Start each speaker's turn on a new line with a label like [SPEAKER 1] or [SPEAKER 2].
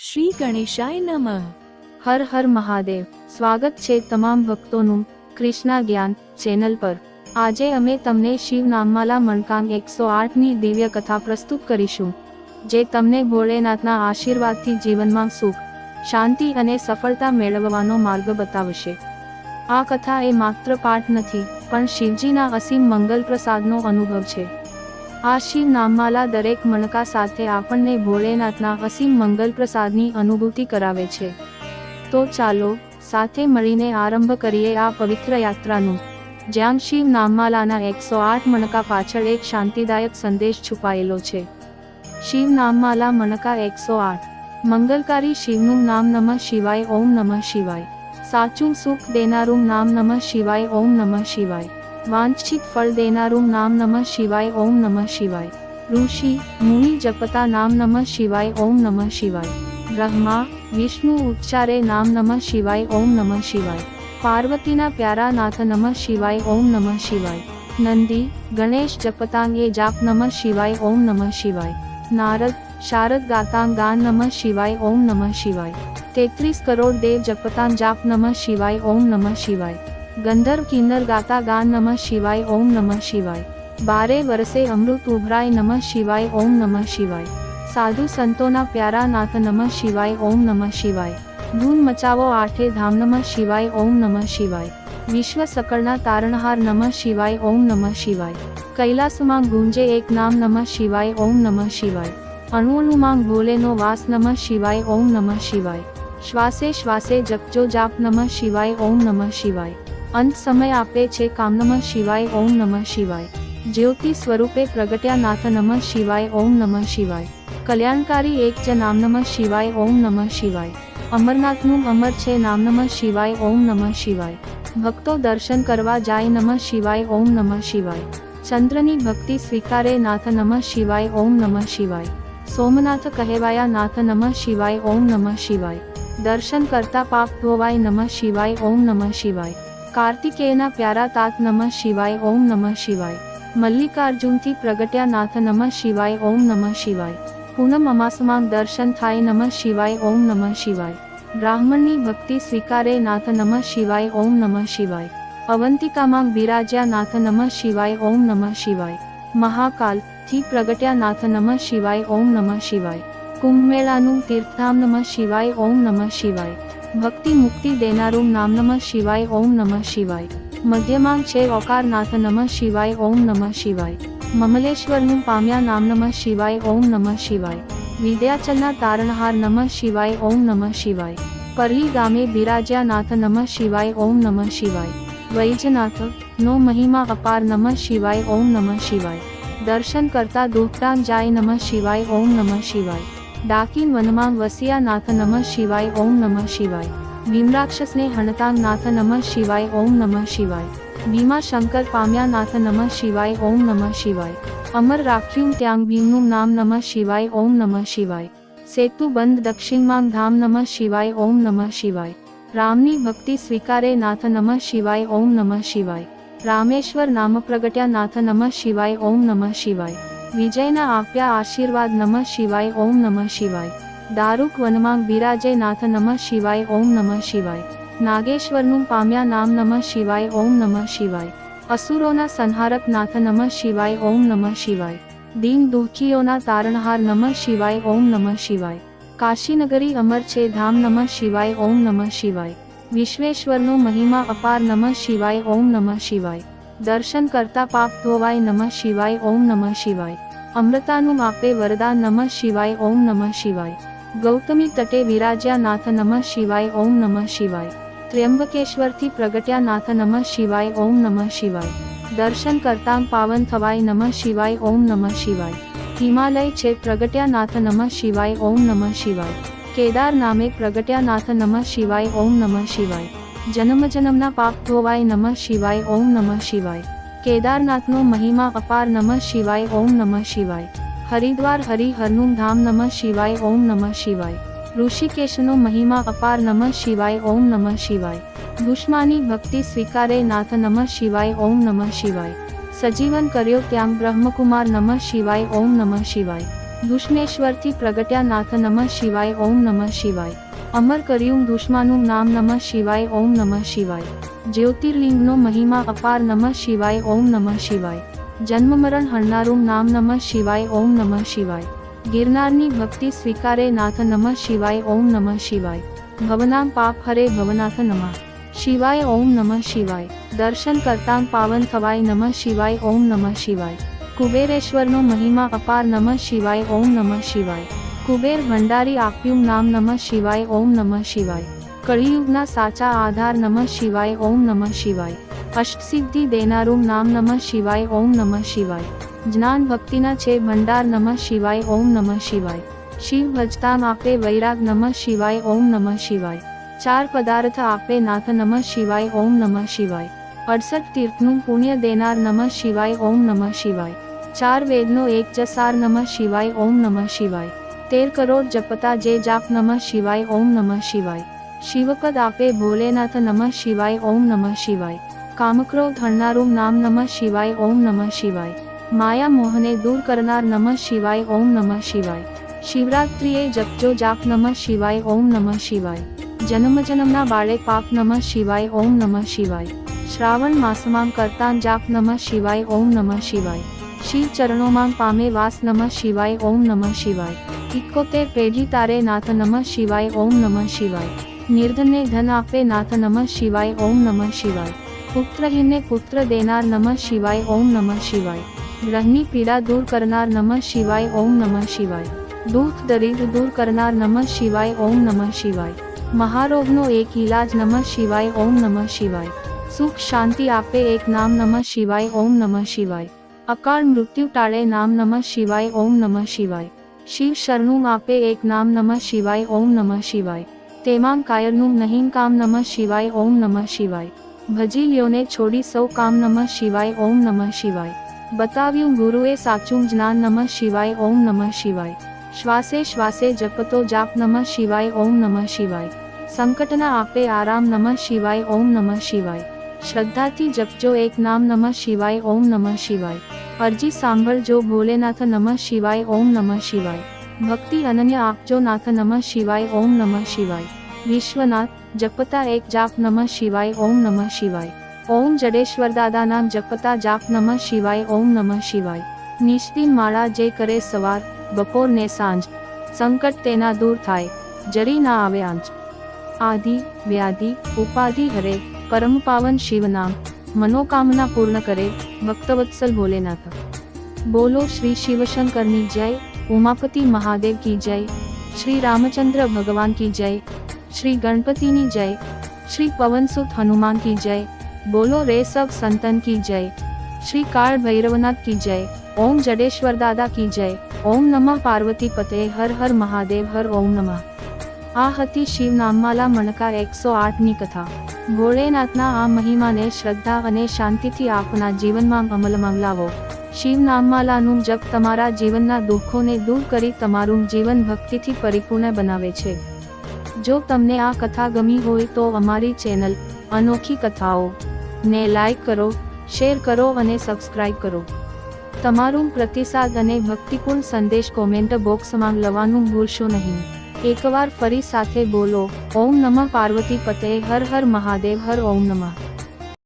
[SPEAKER 1] શ્રી ગણેશાય નમઃ.
[SPEAKER 2] હર હર મહાદેવ. સ્વાગત છે તમામ ભક્તોનું કૃષ્ણા જ્ઞાન ચેનલ પર. આજે અમે તમને શિવ નામમાલા મણકાંગ એકસો આઠની દિવ્ય કથા પ્રસ્તુત કરીશું, જે તમને ભોળેનાથના આશીર્વાદથી જીવનમાં સુખ, શાંતિ અને સફળતા મેળવવાનો માર્ગ બતાવશે. આ કથા એ માત્ર પાઠ નથી, પણ શિવજીના અસીમ મંગલ પ્રસાદનો અનુભવ છે. આ શિવ નામમાલા દરેક મણકા સાથે આપણને ભોળેનાથના અસીમ મંગલ પ્રસાદની અનુભૂતિ કરાવે છે. તો ચાલો, સાથે મળીને આરંભ કરીએ આ પવિત્ર યાત્રાનું. જ્યાં શિવ નામમાલાના એકસો આઠ મણકા પાછળ એક શાંતિદાયક સંદેશ છુપાયેલો છે. શિવ નામમાલા મણકા એકસો આઠ. મંગલકારી શિવનું નામ નમઃ શિવાય, ઓમ નમઃ શિવાય. સાચું સુખ દેનારું નામ નમઃ શિવાય, ઓમ નમઃ શિવાય. વાંછિત ફળ દેનારું નામ નમઃ શિવાય, ઓમ નમઃ શિવાય. ઋષિ, મુનિ જપતા નામ નમઃ શિવાય, ઓમ નમઃ શિવાય. બ્રહ્મા, વિષ્ણુ ઉચ્ચારે નામ નમઃ શિવાય, ઓમ નમઃ શિવાય. પાર્વતીના પ્યારા નાથ નમઃ શિવાય, ઓમ નમઃ શિવાય. નંદી, ગણેશ જપતાંગ એ જાપ નમઃ શિવાય, ઓમ નમઃ શિવાય. નારદ, શારદ ગાતાંગ ગાન નમઃ શિવાય, ઓમ નમઃ શિવાય. તેત્રીસ કરોડ દેવ જપતાંગ જાપ નમઃ શિવાય, ઓમ નમઃ શિવાય. ગંધર્વ કિન્નર ગાતા ગા નમઃ શિવાય, ઓમ નમઃ શિવાય. બારે વરસે અમૃત ઉભરાય, નમઃ શિવાય, ઓમ નમઃ શિવાય. સાધુ સંતોના પ્યારા નાથ નમઃ શિવાય, ઓમ નમઃ શિવાય. ધૂન મચાવો આઠે ધામ નમઃ શિવાય, ઓમ નમઃ શિવાય. વિશ્વ સકળના તારણહાર નમઃ શિવાય, ઓમ નમઃ શિવાય. કૈલાસમાં ગુંજે એક નામ નમઃ શિવાય, ઓમ નમઃ શિવાય. અણુઅણુમાં ભોલેનો વાસ નમઃ શિવાય, ઓમ નમઃ શિવાય. શ્વાસે શ્વાસે જપજો જાપ નમઃ શિવાય, ઓમ નમઃ શિવાય. અંત સમય આપે છે કામ નમઃ શિવાય, ઓમ નમઃ શિવાય. જ્યોતિ સ્વરૂપે પ્રગટ્યા નાથ નમઃ શિવાય, ઓમ નમઃ શિવાય. કલ્યાણકારી એક જ નામ નમઃ શિવાય, ઓમ નમઃ શિવાય. અમરનાથનું અમર છે નામ નમઃ શિવાય, ઓમ નમઃ શિવાય. ભક્તો દર્શન કરવા જાય નમઃ શિવાય, ઓમ નમઃ શિવાય. ચંદ્રની ભક્તિ સ્વીકારે નાથ નમઃ શિવાય, ઓમ નમઃ શિવાય. સોમનાથ કહેવાયા નાથ નમઃ શિવાય, ઓમ નમઃ શિવાય. દર્શન કરતા પાપ ધોવાય નમઃ શિવાય, ઓમ નમઃ શિવાય. કાર્તિકેયના પ્યારા તાત નમઃ શિવાય, ઓમ નમઃ શિવાય. મલ્લિકાર્જુનથી પ્રગટ્યા નાથ નમઃ શિવાય, ઓમ નમઃ શિવાય. પૂનમ અમાસમાં દર્શન થાય નમઃ શિવાય, ઓમ નમઃ શિવાય. બ્રાહ્મણની ભક્તિ સ્વીકારે નાથ નમઃ શિવાય, ઓમ નમઃ શિવાય. અવંતિકામાં બિરાજ્યા નાથ નમઃ શિવાય, ઓમ નમઃ શિવાય. મહાકાલથી પ્રગટ્યા નાથ નમઃ શિવાય, ઓમ નમઃ શિવાય. કુંભમેળાનું તીર્થધામ નમઃ શિવાય, ઓમ નમઃ શિવાય. ભક્તિ મુક્તિ દેનારું નામ નમઃ શિવાય, ઓમ નમઃ શિવાય. મધ્યમાં છે ઓકાર નાથ નમઃ શિવાય, ઓમ નમઃ શિવાય. મમલેશ્વરનું પામ્યા નામ નમઃ શિવાય, ઓમ નમઃ શિવાય. વિદ્યાચલના તારણહાર નમઃ શિવાય, ઓમ નમઃ શિવાય. પરલી ગામે બિરાજ્યા નાથ નમઃ શિવાય, ઓમ નમઃ શિવાય. વૈજનાથ, નો મહિમા અપાર નમઃ શિવાય, ઓમ નમઃ શિવાય. દર્શન કરતા દુઃખદાન જાય નમઃ શિવાય, ઓમ નમઃ શિવાય. ડાકીન વનમાં વસિયા નાથ નમઃ શિવાય ઓમ નમઃ શિવાય ભીમરાક્ષસને હણતાંગ નાથ નમઃ શિવાય ઓમ નમઃ શિવાય ભીમા શંકર પામ્યા નાથ નમઃ શિવાય ઓમ નમઃ શિવાય અમર રાખ્યું ત્યાં ભીમનું નામ નમઃ શિવાય ઓમ નમઃ શિવાય સેતુ બંધ દક્ષિણમાં ધામ નમઃ શિવાય ઓમ નમઃ શિવાય રામની ભક્તિ સ્વીકારે નાથ નમઃ શિવાય ઓમ નમઃ શિવાય રામેશ્વર નામ પ્રગટ્યા નાથ નમઃ શિવાય ઓમ નમઃ શિવાય વિજયના આપ્યા આશીર્વાદ નમઃ શિવાય, ઓમ નમઃ શિવાય. દારૂક વનમાં બિરાજે નાથ નમઃ શિવાય, ઓમ નમઃ શિવાય. નાગેશ્વરનું પામ્યા નામ નમઃ શિવાય, ઓમ નમઃ શિવાય. અસુરોના સંહારક નાથ નમઃ શિવાય, ઓમ નમઃ શિવાય. દીન દુઃખીઓના તારણહાર નમઃ શિવાય, ઓમ નમઃ શિવાય. કાશીનગરી અમર છે ધામ નમઃ શિવાય, ઓમ નમઃ શિવાય. વિશ્વેશ્વરનો મહિમા અપાર નમઃ શિવાય, ઓમ નમઃ શિવાય. દર્શન કરતા પાપ ધોવાય નમઃ શિવાય, ઓમ નમઃ શિવાય. અમૃતાનું આપે વરદાન નમઃ શિવાય, ઓમ નમઃ શિવાય. ગૌતમી તટે વિરાજ્યા નાથ નમઃ શિવાય, ઓમ નમઃ શિવાય. ત્ર્યંબકેશ્વરથી પ્રગટ્યા નાથ નમઃ શિવાય, ઓમ નમઃ શિવાય. દર્શન કરતાં પાવન થવાય નમઃ શિવાય, ઓમ નમઃ શિવાય. હિમાલય છે પ્રગટ્યા નાથ નમઃ શિવાય, ઓમ નમઃ શિવાય. કેદાર નામે પ્રગટ્યા નાથ નમઃ શિવાય, ઓમ નમઃ શિવાય. જન્મ જન્મના પાપ ધોવાય નમઃ શિવાય, ઓમ નમઃ શિવાય. કેદારનાથનો મહિમા અપાર નમઃ શિવાય, ઓમ નમઃ શિવાય. હરિદ્વાર હરિહરનું ધામ નમઃ શિવાય, ઓમ નમઃ શિવાય. ઋષિકેશનો મહિમા અપાર નમઃ શિવાય, ઓમ નમઃ શિવાય. દુશ્માની ભક્તિ સ્વીકારે નાથ નમઃ શિવાય, ઓમ નમઃ શિવાય. સજીવન કર્યો ત્યાં બ્રહ્મકુમાર નમઃ શિવાય, ઓમ નમઃ શિવાય. દુષ્ણેશ્વરથી પ્રગટ્યા નાથ નમઃ શિવાય, ઓમ નમઃ શિવાય. અમર કર્યું દુશ્માનું નામ નમઃ શિવાય, ઓમ નમઃ શિવાય. જ્યોતિર્લિંગનો મહિમા અપાર નમઃ શિવાય, ઓમ નમઃ શિવાય. જન્મ મરણ હરનારું નામ નમઃ શિવાય, ઓમ નમઃ શિવાય. ગિરનારની ભક્તિ સ્વીકારે નાથ નમઃ શિવાય, ઓમ નમઃ શિવાય. ભવનામ પાપ હરે ભવનાથ નમઃ. શિવાય, ઓમ નમઃ શિવાય. દર્શન કરતાં પાવન થવાય નમઃ શિવાય, ઓમ નમઃ શિવાય. કુબેરેશ્વરનો મહિમા અપાર નમઃ શિવાય, ઓમ નમઃ શિવાય. કુબેર ભંડારી આપ્યું નામ નમઃ શિવાય, ઓમ નમઃ શિવાય. કળિયુગના સાચા આધાર નમઃ શિવાય, ઓમ નમઃ શિવાય. અષ્ટસિદ્ધિ દેનારું નામ નમઃ શિવાય, ઓમ નમઃ શિવાય. જ્ઞાન ભક્તિના છે, ભંડાર નમઃ શિવાય, ઓમ નમઃ શિવાય. શિવ ભજતામ આપે, વૈરાગ નમઃ શિવાય, ઓમ નમઃ શિવાય. ચાર પદાર્થ આપે, નાથ નમઃ શિવાય, ઓમ નમઃ શિવાય. અડસઠ તીર્થનું પુણ્ય દેનાર નમઃ શિવાય, ઓમ નમઃ શિવાય. ચાર વેદનો એક જસાર નમઃ શિવાય, ઓમ નમઃ શિવાય. તેર કરોડ જપતા જે જાપ નમઃ શિવાય, ઓમ નમઃ શિવાય. શિવપદ આપે ભોલેનાથ નમઃ શિવાય, ઓમ નમઃ શિવાય. કામક્રોધ હરનારું નામ નમઃ શિવાય, ઓમ નમઃ શિવાય. માયા મોહને દૂર કરનાર નમઃ શિવાય, ઓમ નમઃ શિવાય. શિવરાત્રિએ જપજો જાપ નમઃ શિવાય, ઓમ નમઃ શિવાય. જન્મ જન્મના બાળે પાપ નમઃ શિવાય, ઓમ નમઃ શિવાય. શ્રાવણ માસમાં કરતાં જાપ નમઃ શિવાય, ઓમ નમઃ શિવાય. શિવ ચરણોમાં પામે વાસ નમઃ શિવાય, ઓમ નમઃ શિવાય. ઇકોતેર પેઢી તારે નાથ નમઃ શિવાય, ઓમ નમઃ શિવાય. નિર્ધનને ધન આપે નાથ નમઃ શિવાય, ઓમ નમઃ શિવાય. પુત્રહીને પુત્ર દેનાર નમઃ શિવાય, ઓમ નમઃ શિવાય. ગ્રહની પીડા દૂર કરનાર નમઃ શિવાય, ઓમ નમઃ શિવાય. દુઃખ દરિદ્ર દૂર કરનાર નમઃ શિવાય, ઓમ નમઃ શિવાય. મહારોગનો એક ઇલાજ નમઃ શિવાય, ઓમ નમઃ શિવાય. સુખ શાંતિ આપે એક નામ નમઃ શિવાય, ઓમ નમઃ શિવાય. અકાળ મૃત્યુ ટાળે નામ નમઃ શિવાય, ઓમ નમઃ શિવાય. શિવ શરણું આપે એક નામ નમઃ શિવાય, ઓમ નમઃ શિવાય. તેમાં કાયરનું નહીં કામ નમઃ શિવાય, ઓમ નમઃ શિવાય. ભજી લ્યોને છોડી સૌ કામ નમઃ શિવાય, ઓમ નમઃ શિવાય. બતાવ્યું ગુરુએ સાચું જ્ઞાન નમઃ શિવાય, ઓમ નમઃ શિવાય. શ્વાસે શ્વાસે જપતો જાપ નમઃ શિવાય, ઓમ નમઃ શિવાય. સંકટના આપે આરામ નમઃ શિવાય, ઓમ નમઃ શિવાય. શ્રદ્ધાથી જપજો એક નામ નમઃ શિવાય, ઓમ નમઃ શિવાય. અરજી સાંભળજો ભોલેનાથ નમઃ શિવાય, ઓમ નમઃ શિવાય. ભક્તિ અનન્ય આપજો નાથ નમઃ શિવાય, ઓમ નમઃ શિવાય. વિશ્વનાથ જપતા એક જાપ નમઃ શિવાય, ઓમ નમઃ શિવાય. ઓમ જડેશ્વર દાદાના જપતા જાપ નમઃ શિવાય, ઓમ નમઃ શિવાય. નિષ્દિન માળા જે કરે સવાર, બપોર ને સાંજ. સંકટ તેના દૂર થાય, જરી ના આવે આંચ. આદિ, વ્યાધિ, ઉપાધિ હરે, પરમ પાવન શિવનામ મનોકામના પૂર્ણ કરે ભક્તવત્સલ ભોલેનાથ બોલો શ્રી શિવશંકરની જય ઉમાપતિ મહાદેવ કી જય શ્રી રામચંદ્ર ભગવાન કી જય શ્રી ગણપતિની જય શ્રી પવનસુત હનુમાન કી જય બોલો રે સબ સંતન કી જય શ્રી કાળ ભૈરવનાથ કી જય ઓમ જડેશ્વર દાદા કી જય ઓમ નમઃ પાર્વતી પતે હર હર મહાદેવ હર ઓમ નમઃ આ હતી શિવ નામમાલા મણકા એકસો આઠની કથા. ભોળેનાથના આ મહિમાને શ્રદ્ધા અને શાંતિથી આપના જીવનમાં અમલમાં લાવો શિવ નામમાલાનું જપ તમારા જીવનના દુઃખોને દૂર કરી તમારું જીવન ભક્તિથી પરિપૂર્ણ બનાવે છે. જો તમને આ કથા ગમી હોય તો અમારી ચેનલ અનોખી કથાઓ ને લાઈક કરો, શેર કરો અને સબસ્ક્રાઇબ કરો. તમારું પ્રતિસાદ અને ભક્તિપૂર્ણ સંદેશ કોમેન્ટ બોક્સમાં લવાનું ભૂલશો નહીં. એકવાર ફરી સાથે બોલો ઓમ નમઃ પાર્વતી પતે હર હર મહાદેવ હર ઓમ નમઃ.